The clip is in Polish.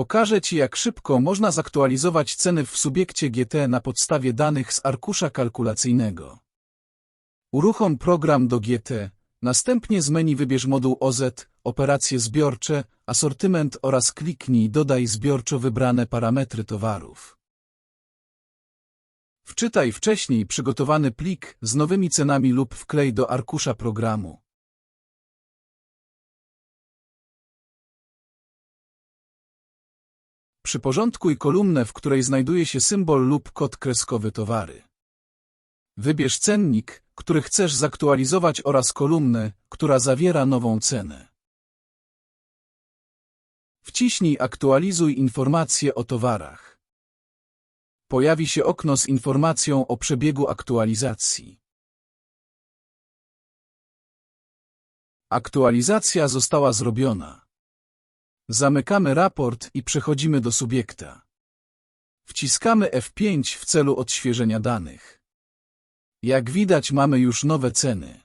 Pokażę Ci, jak szybko można zaktualizować ceny w subiekcie GT na podstawie danych z arkusza kalkulacyjnego. Uruchom program do GT, następnie z menu wybierz moduł OZ, operacje zbiorcze, asortyment oraz kliknij Dodaj zbiorczo wybrane parametry towarów. Wczytaj wcześniej przygotowany plik z nowymi cenami lub wklej do arkusza programu. Przyporządkuj kolumnę, w której znajduje się symbol lub kod kreskowy towary. Wybierz cennik, który chcesz zaktualizować oraz kolumnę, która zawiera nową cenę. Wciśnij Aktualizuj informacje o towarach. Pojawi się okno z informacją o przebiegu aktualizacji. Aktualizacja została zrobiona. Zamykamy raport i przechodzimy do subiekta. Wciskamy F5 w celu odświeżenia danych. Jak widać mamy już nowe ceny.